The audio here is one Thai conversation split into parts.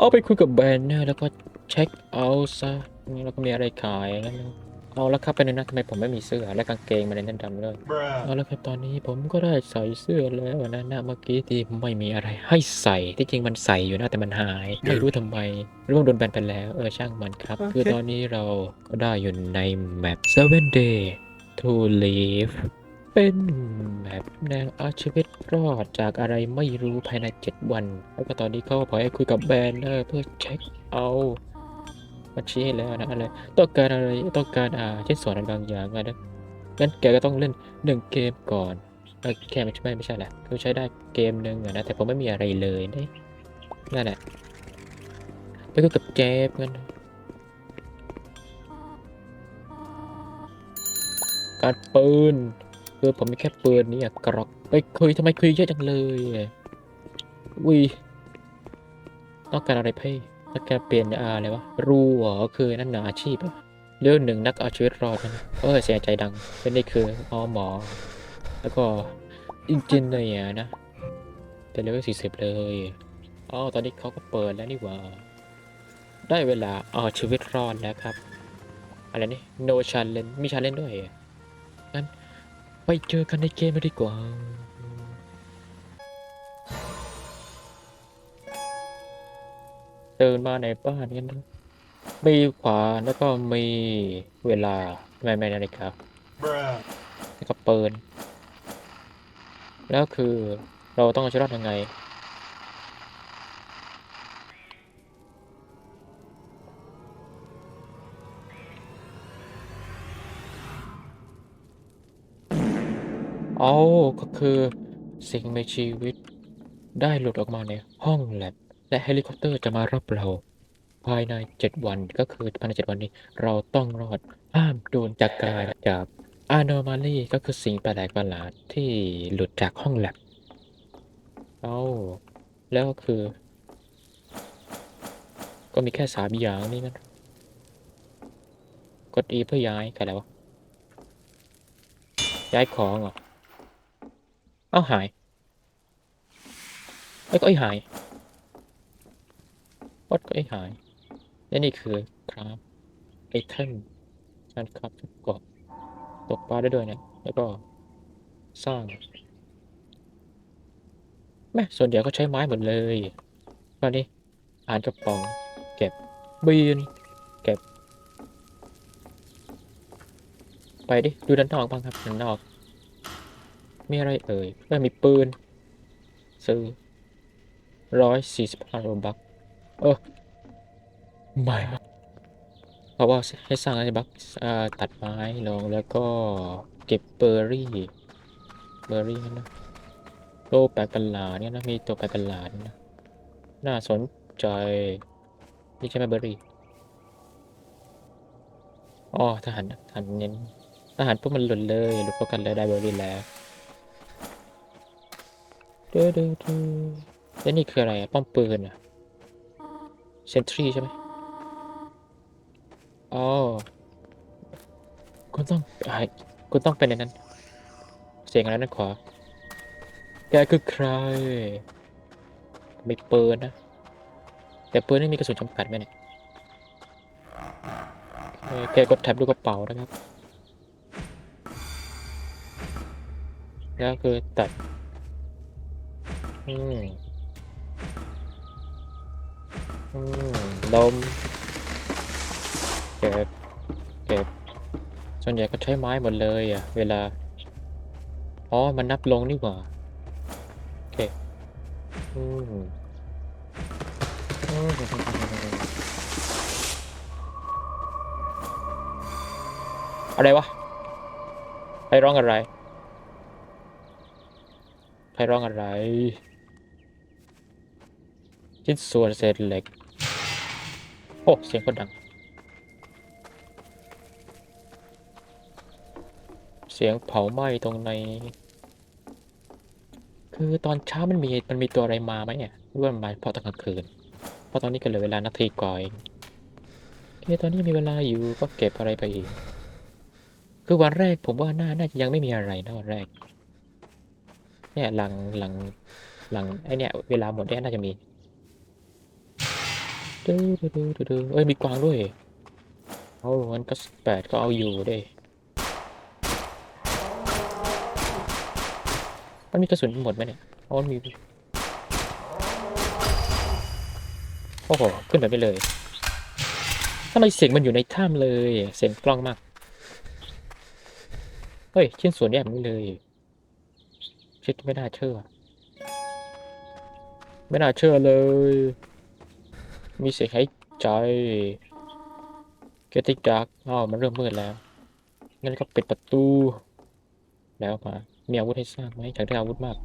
เอาไปคุยกับแบรนเนอร์แล้วก็เช็คเอาท์ซะนี่แล้วก็มีอะไรขายงั้นนะเอาละครับไปเลยนะทำไมผมไม่มีเสื้อและกางเกงมาในนั้นดำเลยเอาละครับตอนนี้ผมก็ได้ใส่เสื้อแล้วนะนะเมื่อกี้ที่ไม่มีอะไรให้ใส่ที่จริงมันใส่อยู่นะแต่มันหาย ไม่รู้ทำไมหรือว่าโดนแบนไปแล้วเออช่างมันครับโอเคคือตอนนี้เราก็ได้อยู่ในแมป7 day to live เป็นแมปแนวเอาชีวิตรอดจากอะไรไม่รู้ภายใน7วัน แล้วก็ตอนนี้เขาพอให้คุยกับแบรนเนอร์เพื่อเช็คเอาบัญชีให้แล้วนะอะไรต้องการอะไรต้องการอ่าชิ้นส่วนอะไรบางอย่างนะงั้นแกก็ต้องเล่นหนึ่งเกมก่อนแค่ไม่ใช่ไม่ใช่แหละคือใช้ได้เกมหนึ่งนะแต่ผมไม่มีอะไรเลยนี่นั่นแหละไปคุยกับเจฟกันการปืน คือผมมีแค่ปืนนี่อะกรอกไปคุยทำไมคุยเยอะจังเลยอะวิต้องการอะไรเพ่ต้องการเปลี่ยนอาอะไรวะรู้เหรอคือนั่นหรออาชีพอะเรื่องหนึ่งนักเอาชีวิตรอดนะเออเสียใจดังเป็นนี่คืออหมอ แล้วก็อินจินเนียร์นะเป็นเลเวลสี่สิบเลยอ๋อตอนนี้เขาก็เปิดแล้วนี่หว่า ได้เวลาเอาชีวิตรอดแล้วครับ อะไรนี่ no challenge มี challenge ด้วยงั้น ไปเจอกันในเกมเลยดีกว่า เดินมาในบ้านกันนะมีขวานแล้วก็มีเวลาไม่ไม่นาฬิกาแล้วก็ปืนแล้วคือเราต้องเอาชีวิตรอดยังไง เอาก็คือสิ่งมีชีวิต ได้หลุดออกมาในห้องแลบ และเฮลิคอปเตอร์จะมารับเรา ภายใน 7 วันก็คือภายใน 7 วันนี้ เราต้องรอดห้ามโดนจากการจาก anomaly ก็คือสิ่งแปลกประหลาดที่หลุดจากห้องแลบเอาแล้วก็คือ ก็มีแค่สามอย่างนี่มันกด E เพื่อย้ายกันแล้ววะย้ายของเหรอ เอ้าหายเอ้ยก็ไอ้หายวัดก็ไอ้หาย และนี่คือครับไอเทมการครับชุดเกราะตกปลาได้ด้วยเนี่ยแล้วก็สร้างแม่ส่วนใหญ่ก็ใช้ไม้หมดเลยก็นี่อ่านกระป๋องเก็บบีนเก็บ ไปดิ ดูด้านนอกบ้างครับด้านนอก มีอะไรเอ่ยเอ้มีปืน ซื้อร้อยสี่สิบห้าโรบักเออไม่เพราะว่าให้สร้างอะไรบักอ่าตัดไม้ลงแล้วก็เก็บเบอร์รี่ เบอร์รี่นั่นนะโลแปลกประหลาดเนี่ยนะ มีตัวแปลกประหลาดนะ น่าสนใจ นี่ใช่ไหมเบอร์รี่อ๋อทหารทหารเน้นทหารพวกมันหลุดเลยหลุดพวกกันเลยได้เบอร์รี่แล้ว เดูดูดูแล้วนี่คืออะไรอะป้อมปืนอะเซนทรีใช่ไหมอ๋อคุณต้องไอคุณต้องเป็นในนั้น เสียงอะไรนั่นขวาแกคือใครมีปืนนะ แต่ปืนไม่มีกระสุนจำกัดไหมเนี่ยแกกดแท็บดูกระเป๋านะครับ แล้วคือตัด อืมอืมดมเก็บเก็บส่วนใหญ่ก็ใช้ไม้หมดเลยอะ เวลา อ๋อ มันนับลงนี่หว่าโอเคอืมอืมอะไรวะ ใครร้องอะไร ใครร้องอะไร ชิ้นส่วนเศษเหล็ก โอ้เสียงคนดัง เสียงเผาไหม้ตรงใน คือตอนเช้ามันมีมันมีตัวอะไรมาไหมเนี่ยรือว่ามันมาเพราะตอนกลางคืน เพราะตอนนี้ก็เหลือเวลานาทีกว่าเองโอเคตอนนี้มีเวลาอยู่ก็เก็บอะไรไปอีก คือวันแรกผมว่าน่าน่าจะยังไม่มีอะไรนะวันแรก เนี่ยหลังหลังหลังไอเนี่ยเวลาหมดเนี่ยน่าจะมี ดูดูดูดูดูเอ้ยมีกวางด้วยเอางั้นก็แปดก็เอาอยู่ด้มันมีกระสุนหมดไหมเนี่ยอ๋อมันมีโอ้โห ขึ้นแบบนี้เลยทำไมเสียงมันอยู่ในถ้ำเลย เสียงกล้องมาก เฮ้ยชิ้นส่วนแยกแบบนี้เลยชิดไม่น่าเชื่อ ไม่น่าเชื่อเลย มีเสียงหายใจเกติกดักอ้าวมันเริ่มมืดแล้ว งั้นก็ปิดประตู แล้วมา มีอาวุธให้สร้างไหมอยากได้อาวุธมาก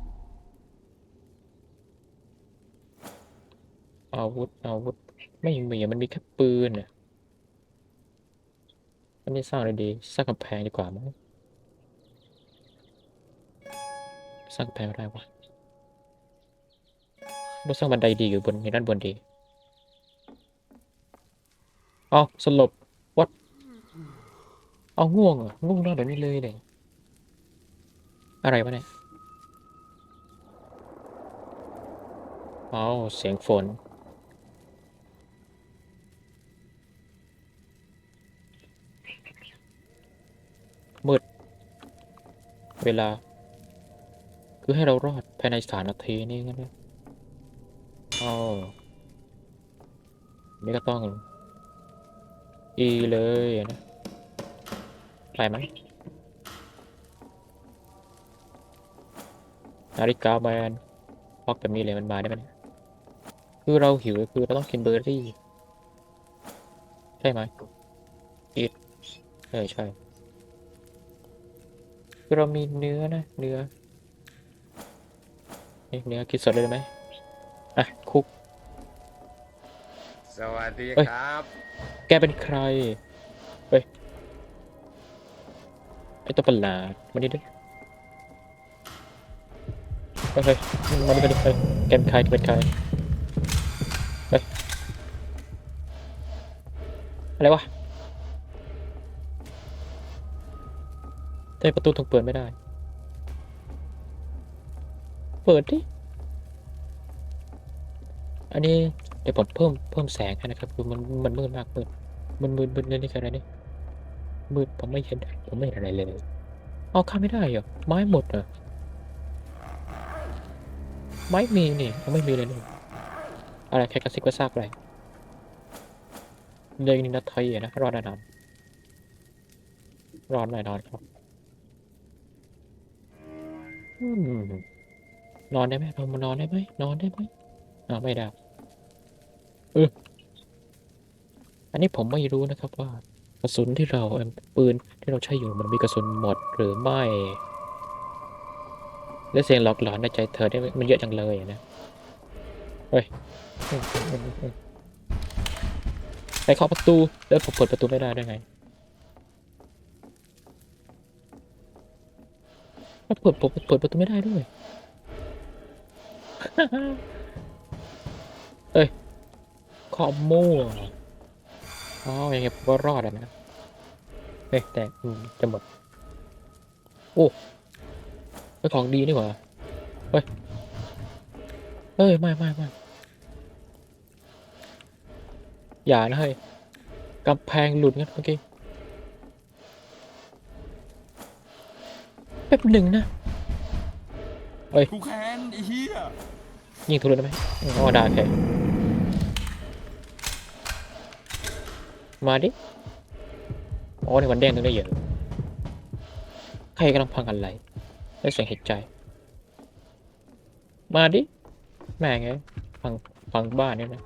อาวุธ อาวุธ ไม่มีมันมีแค่ปืนน่ะมันไม่สร้างเลยดี สร้างกำแพงดีกว่ามั้ง สร้างกำแพงไม่ได้วะเราสร้างบันไดดีอยู่บนในด้านบนดี เอาสลบวัดเอาง่วงเหรอง่วงนอนแบบนี้เลยเนี่ยอะไรวะเนี่ยเอาเสียงฝนมืดเวลา คือให้เรารอดภายในสามนาทีนี่งั้นนะอ๋อนี่ก็ต้อง อีเลยนะไปไหมนาฬิกาแบนพอกแบบนี้เลยมันมาได้ไหมคือเราหิวคือเราต้องกินเบอร์รี่ ใช่ไหมอีทเออใช่ คือเรามีเนื้อนะ เนื้อ เนื้อกินสดเลยได้ไหม สวัสดีเอ้ยครับ แกเป็นใคร เฮ้ย ไอตัวประหลาดมานี่ดิเฮ้ยเฮ้ยมาดิมาดิเฮ้ยแกเป็นใครแกเป็นใคร เฮ้ย อะไรวะทำไมประตูถึงเปิดไม่ได้ เปิดดิ อันนี้ เดี๋ยวผมเพิ่มเพิ่มแสงให้นะครับคือมันมันมืดมากมืดมันมืดมืดนี่นี่คืออะไรนี่มืดผมไม่เห็นผมไม่เห็นอะไรเลยเอาข้ามไม่ได้เหรอไม้หมดเหรอไม้มีนี่ยังไม่มีเลยนี่อะไรแค่กระซิบกระซาบอะไรเรื่องนี้นาทีอะนะรอแน่นอนรอแน่นอนครับนอนได้ไหมเรามานอนได้ไหมนอนได้ไหมอ่าไม่ได้ เอออันนี้ผมไม่รู้นะครับว่ากระสุนที่เราเอ็มปืนที่เราใช้อยู่มันมีกระสุนหมดหรือไม่ และเสียงหลอกหลอนในใจเธอได้มันเยอะจังเลยนะ เฮ้ยไปเคาะประตู แล้วผมเปิดประตูไม่ได้ได้ไงแล้วเปิดผมเปิดประตูไม่ได้ด้วย เอ้ย คาะมั่วอ๋อยังไงผมก็รอดอะนะเฮ้ยแต่อืมจะหมด โอ้เป็นของดีนี่หว่า เฮ้ย เฮ้ย ไม่ไม่ไม่อย่านะเฮ้ยกำแพงหลุดงั้นเมื่อกี้แป๊บหนึ่งนะกูแค้นไอ้เหี้ยยิงทุเรศได้ไหมอืมอ๋อได้โอเค มาดิอ๋อในวันแดงตรงนี้เยอะใครกำลังพังอะไรได้เสียงเห็นใจ มาดิ แม่งไงพังพังบ้านเนี่ยนะ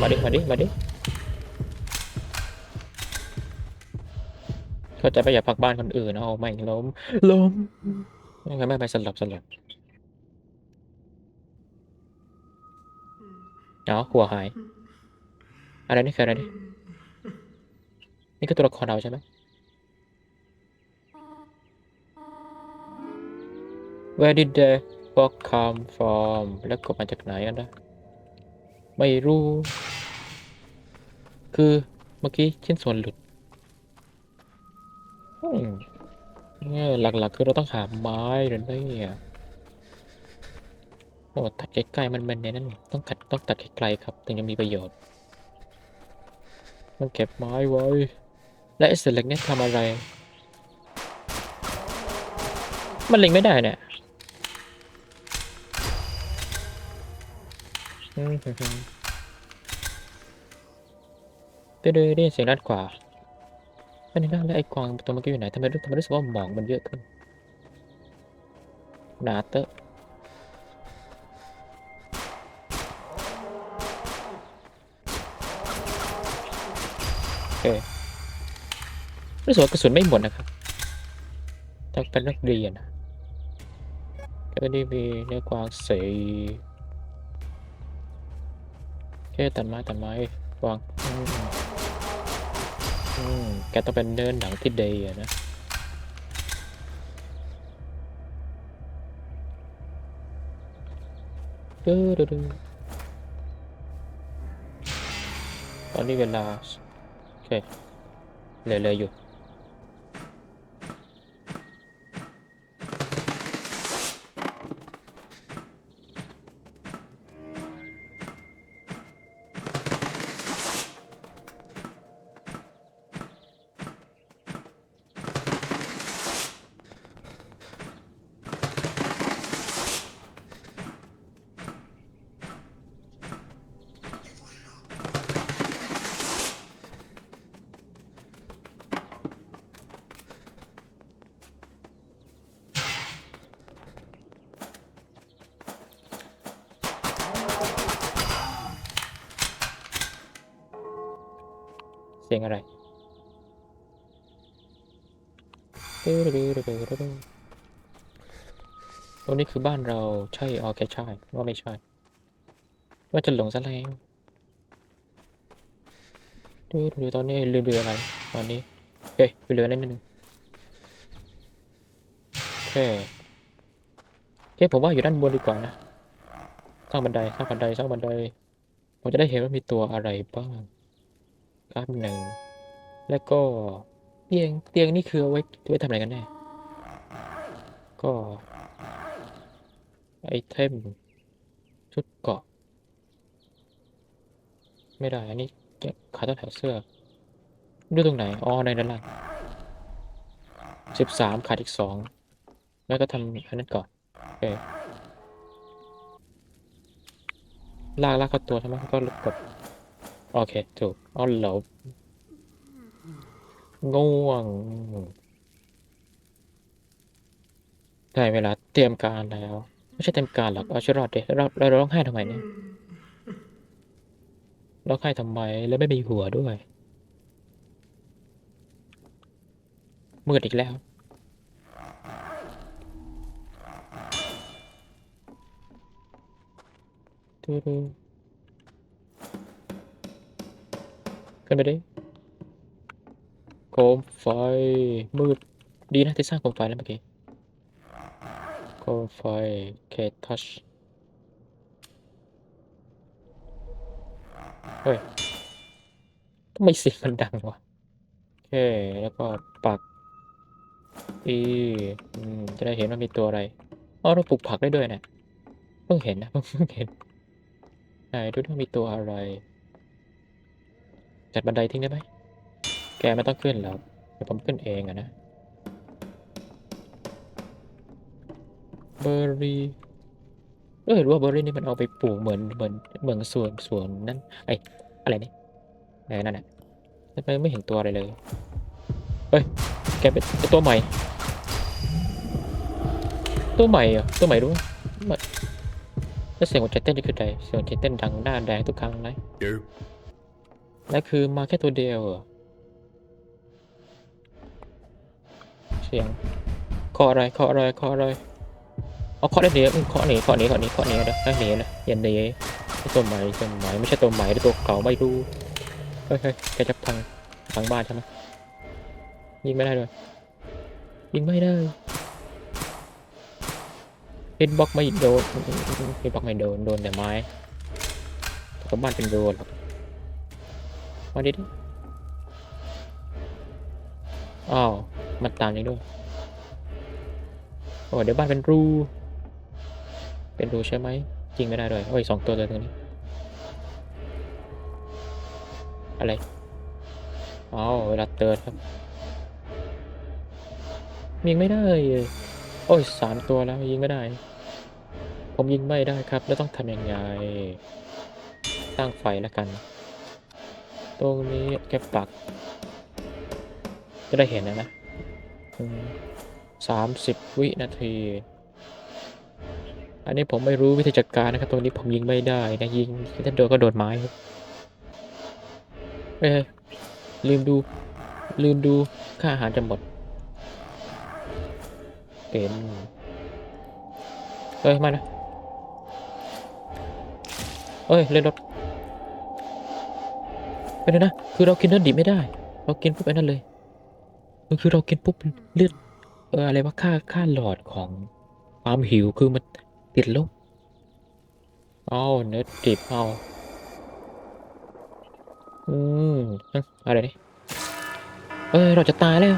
มาดิ มาดิ มาดิเข้าใจไปอย่าพักบ้านคนอื่นนะเอาไม่ล้มล้มไม่ไม่ไม่สลับสลับเอาหัวหาย อะไรนี่คืออะไรนี่นี่คือตัวละครเราใช่ไหม Where did the box come from แล้วกบมาจากไหนกันนะ ไม่รู้ คือเมื่อกี้ชิ้นส่วนหลุดเนี่ยหลักๆ คือเราต้องหาไม้หรือเนี่ยโอ้ตัดใกล้ๆมันมันเนี่ยนั่นต้องตัดต้องตัดไกลๆครับ ถึงจะมีประโยชน์ ต้องเก็บไม้ไว้ และไอ้เศษเหล็กเนี่ยทำอะไร มันเล็งไม่ได้เนี่ยอืมฮึ่มๆเด้อๆได้เสียงด้านขวาไม่ได้แล้วไอ้กวางตัวเมื่อกี้อยู่ไหนทำไมรู้ทำไมรู้สึกว่าหมองมันเยอะขึ้นหนาเตอะ เครู้สึกว่ากระสุนไม่หมดนะครับต้องเป็นนักเรียนก็ไม่ได้มีเนื้อกวางสีโอเคตัดไม้ตัดไม้กวางอืมอมแกต้องเป็นเนินหนังที่ดีนะดูดูดูตอนนี้เวลา เคเลยเลยอยู่ สียงอะไรตึ๊ดตึ๊ดตึ๊ดตึ๊ดตึ๊ดตรงนี้คือบ้านเราใช่โอเคใช่ว่าไม่ใช่ ว่าจะหลงซะแล้วดูดูตอนนี้เรือเรืออะไรตอนนี้เฮ้ยเรือนั่นนิดนึงโอเคโอเคผมว่าอยู่ด้านบนดีกว่านะสร้างบันไดสร้างบันไดสร้างบันไดผมจะได้เห็นว่ามีตัวอะไรบ้าง ครับหนึ่งแล้วก็เตียงเตียงนี่คือเอาไว้ไว้ทำอะไรกันแน่ก็ไอเทมชุดเกาะ ไม่ได้ อันนี้ขาตั้งแถวเสื้อดูตรงไหน อ๋อ ในด้านล่างสิบสามขาดอีกสองแล้วก็ทำอันนั้นก่อนโอเคลากลากเข้าตัวใช่ไหมก็กด โอเค ถูกอ๋อเหรอง่วงได้เวลาเตรียมการแล้ว ไม่ใช่เตรียมการหรอกเอาชีวิตรอดเด็เราเราร้องไห้ทำไมเนี่ยร้องไห้ทำไมแล้วไม่มีหัวด้วย มืดอีกแล้วดูดู ขึ้นไปดิโคมไฟมืดดีนะที่สร้างโคมไฟแล้วเมื่อกี้โคมไฟเคทัชเฮ้ยทำไมเสียงมันดังวะโอเค แล้วก็ปักอีอืมจะได้เห็นว่ามีตัวอะไรอ๋อเราปลูกผักได้ด้วยนะเพิ่งเห็นนะเพิ่งเห็นไหนดูว่ามีตัวอะไร จัดบันไดทิ้งได้ไหม แกไม่ต้องขึ้นหรอกเดี๋ยวผมขึ้นเองอะนะ เบอร์รี่เออเหรือว่าเบอร์รี่นี่มันเอาไปปลูกเหมือนเหมือนเหมือนสวนสวนนั่นไอ้อะไรนี่เออนั่นแหละทำไมไม่เห็นตัวอะไรเลย เฮ้ย แกเป็นเป็นตัวใหม่ ตัวใหม่เหรอ ตัวใหม่รู้แล้วเสียงหัวใจเต้นนี่คือใดเสียงหัวใจเต้นดังหน้าแดงทุกครั้งไหม และคือมาแค่ตัวเดียวเหรอเสียงเคาะอะไรเคาะอะไรเคาะอะไรเอาเคาะได้เดียวอืมเคาะหนีเคาะหนีเคาะหนีเคาะหนีนะได้หนีนะย่าหนีไม่ตัวใหม่ตัวใหม่ไม่ใช่ตัวใหม่ตัวเก่าไม่รู้เฮ้ยเฮ้ยแกจะพังพังบ้านใช่ไหมยิงไม่ได้เลยยิงไม่ได้เฮิตบล็อกไม่โดนเฮิตบล็อกไม่โดนโดนแต่ไม้แต่บ้านเป็นโดนหรอก มาดิดิอ้าวมันตามนี้ด้วยโอ้เดี๋ยวบ้านเป็นรู เป็นรูใช่ไหมยิงไม่ได้ด้วยโอ้ยสองตัวเลยตรงนี้ อะไรอ๋อเวลาเติร์ดครับยิงไม่ได้เลยโอ้ยสามตัวแล้วยิงไม่ได้ ผมยิงไม่ได้ครับ แล้วต้องทำยังไงตั้งไฟแล้วกัน ตรงนี้แค่ปัก จะได้เห็นนะนะสามสิบวินาที อันนี้ผมไม่รู้วิธีจัดการนะครับ ตรงนี้ผมยิงไม่ได้นะ ยิงถ้าโดนก็โดนไม้ครับเอ้ยลืมดู ลืมดูค่าอาหารจะหมดเป็นเอ้ย มานะเอ้ย เล่นรถ ไปเลยนะ คือเรากินเลือดดิบไม่ได้ เรากินปุ๊บไอ้นั่นเลยคือเรากินปุ๊บเลือดเอออะไรว่าค่าค่าหลอดของความหิวคือมันติดลบเอาเนื้อดิบเอาอืมอะไรนี่เอ้ยเราจะตายแล้ว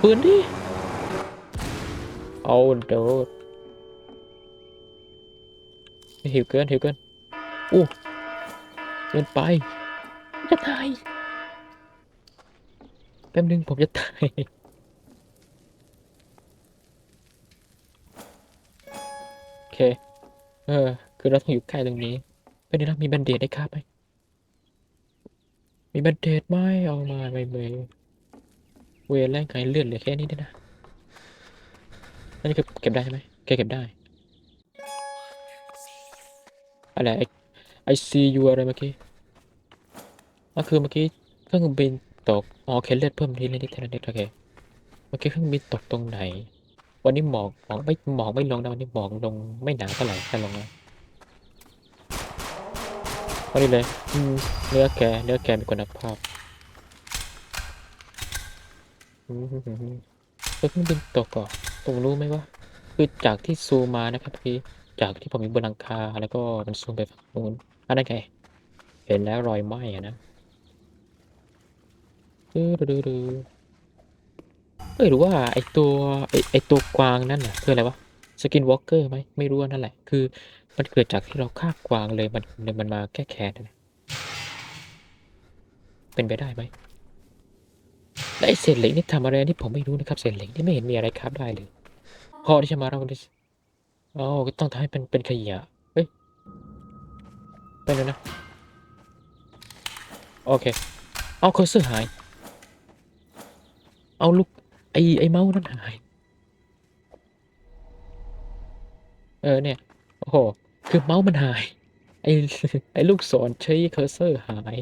ปืนดิเอาโดดหิวเกินหิวเกินอู้เกินไป จะตายแป๊บนึงผมจะตายโอเค เออ คือเราต้องอยู่ใกล้ตรงนี้เป็นไงนะมีแบนเดดได้ครับไหมมีแบนเดดไหมเอามาไม่เมยเวรแรงกายเลือดเหลือแค่นี้ด้วยนะอันนี้คือเก็บได้ใช่ไหมแกเก็บได้อะไรไอซียูอะไรเมื่อกี้ ก็คือเมื่อกี้เครื่องบินตกอ๋อเคเลือดเพิ่มทีเละนิดทีละนิดโอเคเมื่อกี้เครื่องบินตกตรงไหน วันนี้หมอกหมอกไม่หมอกไม่ลงนะวันนี้หมอกลงไม่หนาเท่าไหร่แค่ลงนะวันนี้เลยเนื้อแกเนื้อแกมีคุณภาพอืมแล้วเครื่องบินตกก่อนตรงรู้ไหมว่าคือจากที่ซูมมานะครับพี่จากที่ผมอยู่บนหลังคาแล้วก็มันซูมไปฝั่งนู้นอันนั้นไงเห็นแล้วรอยไหม้อะนะ ดูดูดูดูเอ้ยหรือว่าไอตัวไอไอตัวกวางนั่นน่ะคืออะไรวะสกินวอล์กเกอร์ไหมไม่รู้นั่นแหละ คือมันเกิดจากที่เราฆ่ากวางเลยมันมันมาแก้แค้นนะเป็นไปได้ไหมและไอเศษเหล็กนี่ทำอะไรนี่ผมไม่รู้นะครับเศษเหล็กนี่ไม่เห็นมีอะไรครับได้เลยพอที่จะมาเราดิอ๋อก็ต้องทำให้เป็นเป็นขยะเฮ้ยไปเลยนะโอเคเอาเคอร์เซอร์หาย เอาลูกไอไอเมาส์นั่นหาย เออเนี่ย โอ้โห คือเมาส์มันหาย ไอไอลูกศรใช้เคอร์เซอร์หาย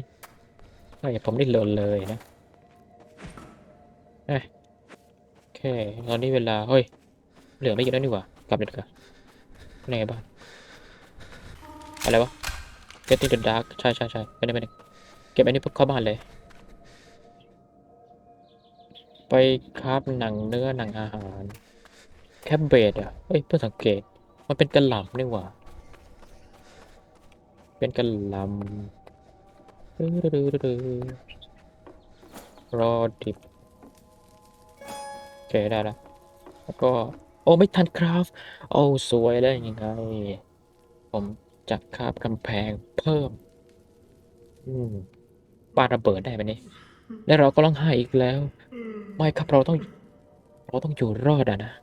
ไอผมได้โหลดเลยนะเอ้โอเคตอนนี้เวลา เฮ้ย เหลือไม่เยอะแล้วนี่หว่า กลับเลยดีกว่าในบ้าน อะไรวะ Get in the dark ใช่ใช่ใช่ไม่ได้ไม่ได้เก็บอันนี้ปุ๊บเข้าบ้านเลย ไปคราฟหนังเนื้อหนังอาหาร แคบเบดอะเฮ้ยเพื่อสังเกต มันเป็นกระหล่ำนี่หว่า เป็นกระหล่ำดื้อรอดิบโอเคได้แล้วแล้วก็ โอ้ไม่ทันคราฟโอ้สวยแล้วยังไง ผมจะคาบกำแพงเพิ่ม อืมปาระเบิดได้ไหมนี่ และเราก็ร้องไห้อีกแล้ว ไม่ครับเราต้อง เราต้องอยู่รอดอะนะ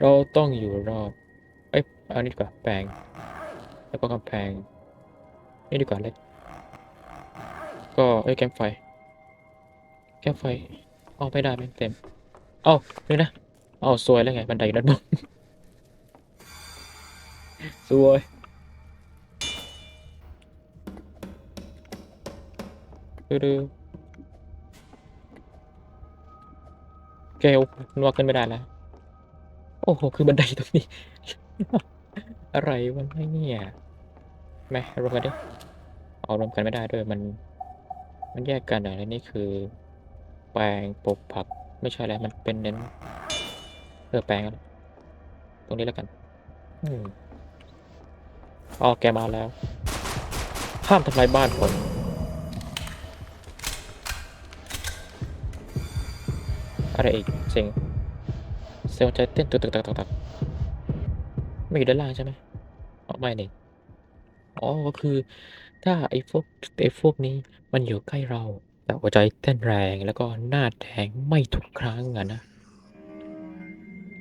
เราต้องอยู่รอดเอ้ยเอานี้ดีกว่าแปลง แล้วก็กำแพง นี่ดีกว่าเล็ก ก็เอ้ยแคมป์ไฟแคมป์ไฟเอาไม่ได้ไม่เต็ม เอ้านี่นะ เอ้าสวยแล้วไงบันไดอยู่ด้านบนสวย ดูดูเกลนัวขึ้นไม่ได้แล้ว โอ้โห คือบันไดตรงนี้ อะไรวะเนี่ยแม่รวมกันดิเอารวมกันไม่ได้ด้วยมัน มันแยกกันอะและนี่คือ แปลงปลูกผักไม่ใช่แล้วมันเป็นเน้นเออแปลงตรงนี้แล้วกัน อืมอ๋อแกมาแล้ว ห้ามทำลายบ้านผม อะไรอีกสิ่งลล์ใจเต้นตึกตึกตักตักตักไม่อยู่ด้านล่างใช่ไหมอ๋อไม่นี่อ๋อก็คือ ถ้าไอ้พวกไอ้พวกนี้มันอยู่ใกล้เรา แต่หัวใจเต้นแรงแล้วก็หน้าแดงไม่ทุกครั้งอะนะ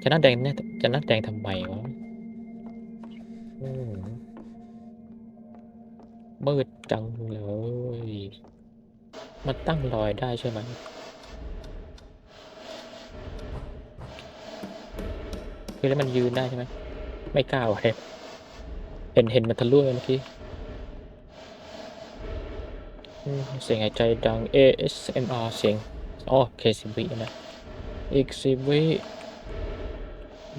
จะหน้าแดงเนี่ยจะหน้าแดงทำไมวะอืมมืดจังเลย มันตั้งรอยได้ใช่ไหม คือแล้วมันยืนได้ใช่ไหมไม่กล้าเห็นเห็นเห็นมันทะลุเลยเมื่อกี้เสียงหายใจดัง ASMR เสียงอ๋อเคสิบวินะอีกสิบวิอ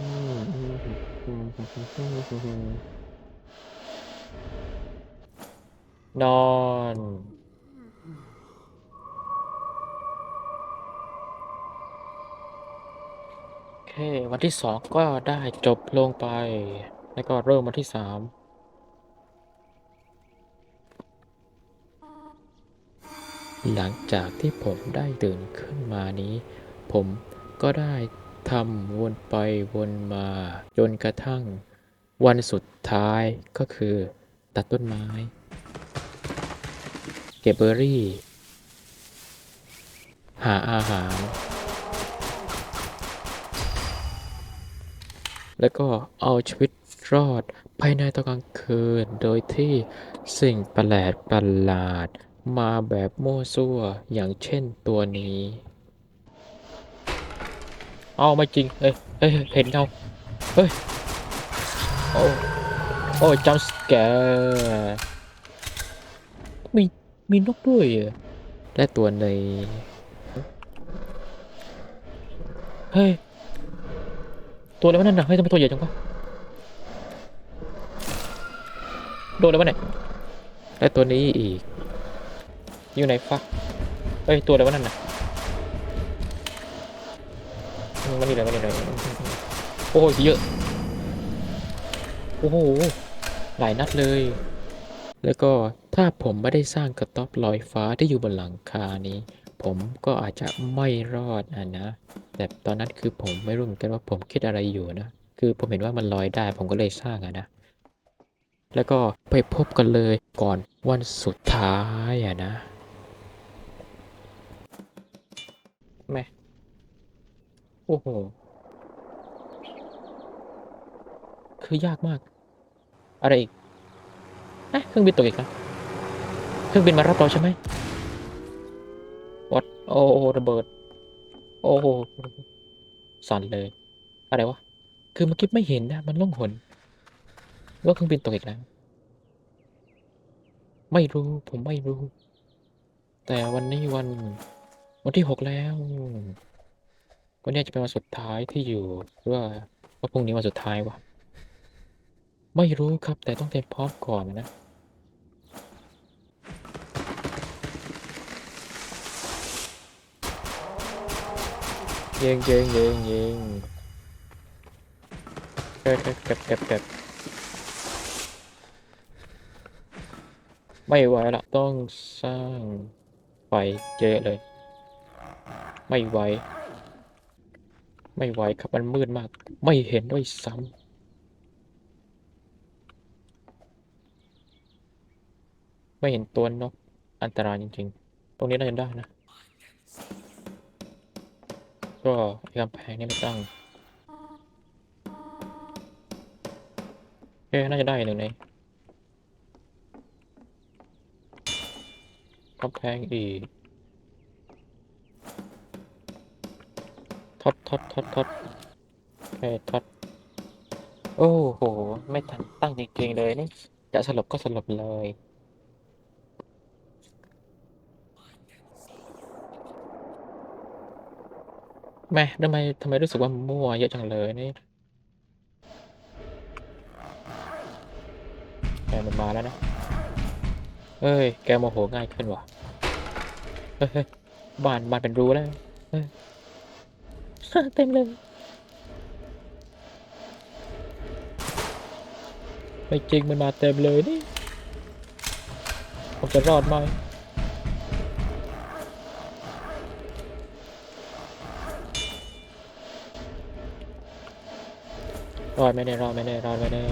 นอน เค วันที่สองก็ได้จบลงไป แล้วก็เริ่มวันที่สามหลังจากที่ผมได้ตื่นขึ้นมานี้ ผมก็ได้ทำวนไปวนมาจนกระทั่ง วันสุดท้ายก็คือ ตัดต้นไม้ เก็บเบอร์รี่ หาอาหาร แล้วก็เอาชีวิตรอดภายในตอนกลางคืน โดยที่สิ่งประหลาดประหลาด มาแบบมั่วซั่วอย่างเช่นตัวนี้เอาไม่จริงเฮ้ยเฮ้ย เห็นเงาเฮ้ย โอ้ โอ้จัมสแกร์มี มีนกด้วยและตัวในเฮ้ย ตัวอะไรวะนั่นน่ะเฮ้ยทำไมตัวใหญ่จังวะโดนอะไรวะเนี่ยและตัวนี้อีก อยู่ไหนฟักเฮ้ยตัวอะไรวะนั่นน่ะอืมมันนี่เลยมันนี่เลยโอ้โหเยอะโอ้โหหลายนัดเลย แล้วก็ถ้าผมไม่ได้สร้างกระต๊อบลอยฟ้าที่อยู่บนหลังคานี้ ผมก็อาจจะไม่รอดอะนะ แต่ตอนนั้นคือผมไม่รู้เหมือนกันว่าผมคิดอะไรอยู่นะ คือผมเห็นว่ามันลอยได้ ผมก็เลยสร้างอะนะ แล้วก็ไปพบกันเลยก่อนวันสุดท้ายอะนะแม่โอ้โห คือยากมาก อะไรอีกอะเครื่องบินตกอีกแล้วเครื่องบินมารับเราใช่ไหม โอ้โหระเบิด โอ้โหสั่นเลย อะไรวะ คือเมื่อกี้ไม่เห็นนะ มันล่องหนว่าเครื่องบินตกอีกแล้ว ไม่รู้ ผมไม่รู้ แต่วันนี้วัน วันที่หกแล้ว วันนี้จะเป็นวันสุดท้ายที่อยู่หรือว่าว่าพรุ่งนี้วันสุดท้ายวะ ไม่รู้ครับ แต่ต้องเตรียมพร้อมก่อนนะ ยิงยิงยิงยิงเก็บเก็บเก็บเก็บเก็บไม่ไหวละต้องสร้างไฟเยอะเลย ไม่ไหวไม่ไหวครับมันมืดมาก ไม่เห็นด้วยซ้ำไม่เห็นตัวนกอันตรายจริงๆ ตรงนี้น่าจะได้นะ ก็กำแพงนี่ไม่ตั้งโอเคน่าจะได้หนึ่งในกำแพงอีกท็อตท็อตท็อตท็อตโอเคท็อตโอ้โห ไม่ทันตั้งจริงๆเลยนี่ จะสลบก็สลบเลย แม่ทำไมทำไมรู้สึกว่ามั่วเยอะจังเลยนี่แกมันมาแล้วนะเอ้ย แกโมโหง่ายขึ้นว่ะเฮ้ยบ้านบ้านเป็นรูแล้วเฮ้ยเต็มเลย ไม่จริงมันมาเต็มเลยนี่ ผมจะรอดไหม อดไม่ได้รอดไม่ได้รอดไม่ได้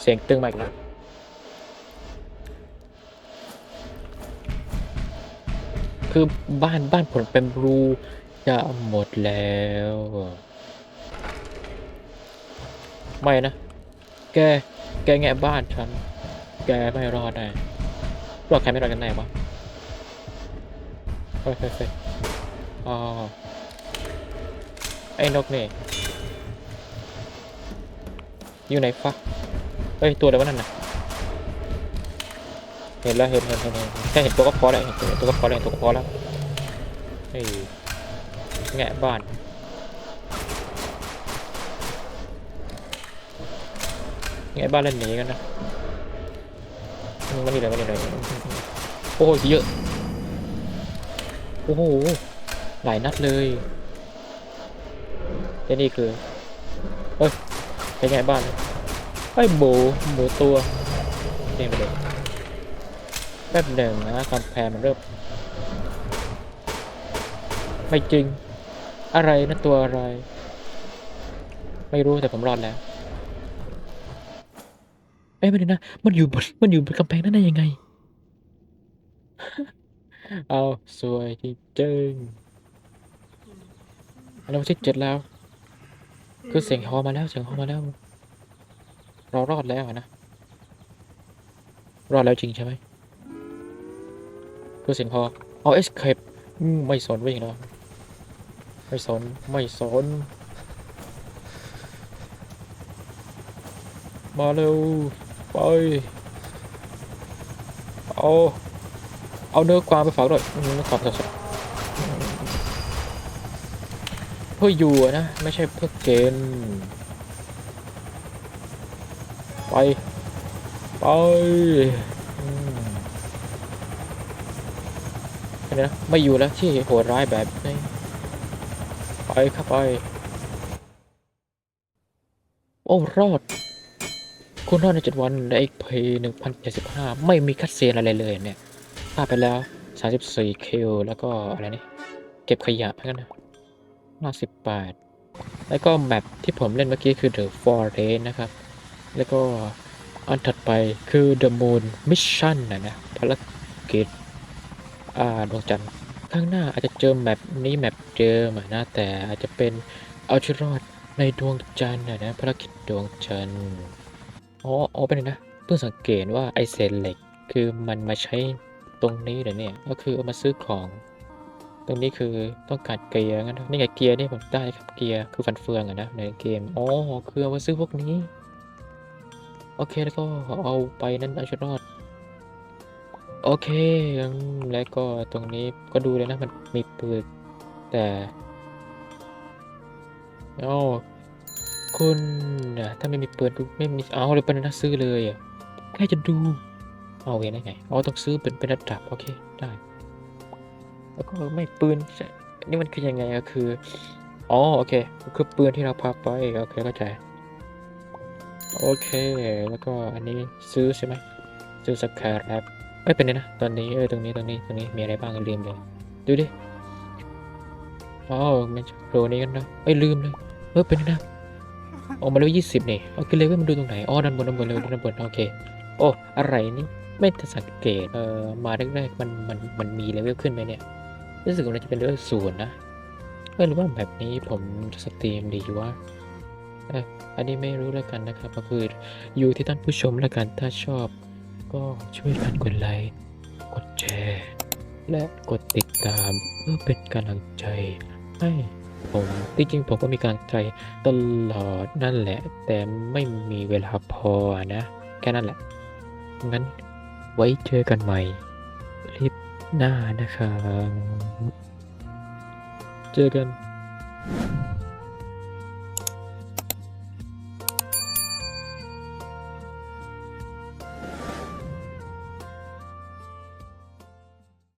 เสียงตึงมาอีกแล้วคือบ้านบ้านผมเป็นรูจะหมดแล้ว ไม่นะ แก แกแงะบ้านฉัน แกไม่รอดแน่รอดใครไม่รอดกันแน่วะ ฮ้ยเฮ้ยเฮ้ยอ๋อไอ้นกนี่ อยู่ไหนฟักเฮ้ย ตัวอะไรวะนั่นน่ะ เห็นแล้ว เห็นเห็นเห็นเห็นแค่เห็นตัวก็พอแล้วเห็นตัวก็พอแล้วเห็นตัวก็พอแล้วเฮ้ยแงะบ้านไงบ้านเล่นหนีกันนะมันนี่เลยมันนี่เลยโอ้โหเยอะ โอ้โห หลายนัดเลยและนี่คือเฮ้ยเป็นไงบ้านไอ้ยหมูหมูตัวเองไปเลยแป๊บหนึ่งนะกำแพงมันเริ่ม ไม่จริง อะไรนะตัวอะไร ไม่รู้แต่ผมรอดแล้ว เอ้ยไม่ได้นะ มันอยู่บนมันอยู่บนกำแพงนั่นได้ยังไง เอาสวยจริงๆอันนั้นวันที่เจ็ดแล้ว คือเสียงฮอมาแล้วเสียงฮอมาแล้ว เรารอดแล้วนะรอดแล้วจริงใช่ไหมคือเสียงฮอเอาเอสเคปไม่สนวิ่งแล้วไม่สนไม่สนมาเร็วไปเอา เอาเนื้อกวางไปฝากด้วยอืมขอบคุณครับเพื่ออยู่นะ ไม่ใช่เพื่อเกณฑ์ไป ไปนะไม่อยู่แล้วที่โหดร้ายแบบนี้ ไปครับไป โอ้รอด คุณรอดในเจ็ดวันในอีกเพย์หนึ่งพันเจ็ดสิบห้าไม่มีคัดเซียนอะไรเลยเนี่ย พลาดไปแล้วสามสิบสี่คิวแล้วก็อะไรนี่ เก็บขยะกันนะห้าสิบแปดแล้วก็แมปที่ผมเล่นเมื่อกี้คือ The Forest นะครับ แล้วก็อันถัดไปคือ The Moon Mission นะนะภารกิจอ่าดวงจันทร์ข้างหน้าอาจจะเจอแมปนี้แมปเดิมอะนะ แต่อาจจะเป็นเอาชีวิตรอดในดวงจันทร์นะนะภารกิจดวงจันทร์อ๋ออ๋อเป็นไงนะ เพิ่งสังเกตว่าไอเศษเหล็กคือมันมาใช้ ตรงนี้เหรอเนี่ย ก็คือเอามาซื้อของ ตรงนี้คือต้องการเกียร์งั้นนี่ไงเกียร์นี่ผมได้ครับเกียร์คือฟันเฟืองอะนะในเกมอ๋อคือเอามาซื้อพวกนี้ โอเคแล้วก็เอาไปนั่นเอาชุดรอดโอเค แล้วก็ตรงนี้ก็ดูเลยนะมันมีปืนแต่อ๋อคุณถ้าไม่มีปืนก็ไม่มีเอาเลยเป็นนักซื้อเลยอะแค่จะดู เอาเองได้ไงอ๋อต้องซื้อเป็นเป็นระดับโอเคได้ แล้วก็ไม่ปืนนี่มันคือยังไงก็คืออ๋อโอเคคือปืนที่เราพาไปโอเคเข้าใจโอเค แล้วก็อันนี้ซื้อใช่ไหมซื้อสแครปไม่เป็นไรนะตอนนี้เออตรงนี้ตรงนี้ตรงนี้มีอะไรบ้างลืมเลยดูดิอ๋อมันโรนี้กันนะเอ้ยลืมเลยเออเป็นไงนะออกมาเลเวยี่สิบนี่โอเคเลเวลมันดูตรงไหนอ๋อด้านบนด้านบนเลเวลด้านบนโอเคโอ้อะไรนี่ ไม่สังเกต เอ่อมาแรกๆมันมันมันมีเลเวลขึ้นไหมเนี่ย รู้สึกว่าจะเป็นเลเวลศูนย์นะเออหรือว่าแบบนี้ผมสตรีมดีวะเอออันนี้ไม่รู้แล้วกันนะครับ ก็คืออยู่ที่ท่านผู้ชมแล้วกัน ถ้าชอบ ก็ช่วยกันกดไลค์ กดแชร์ และกดติดตามเพื่อเป็นกำลังใจให้ผมจริงๆผมก็มีกำลังใจตลอดนั่นแหละ แต่ไม่มีเวลาพอนะ แค่นั้นแหละ งั้น ไว้เจอกันใหม่คลิปหน้านะครับ เจอกัน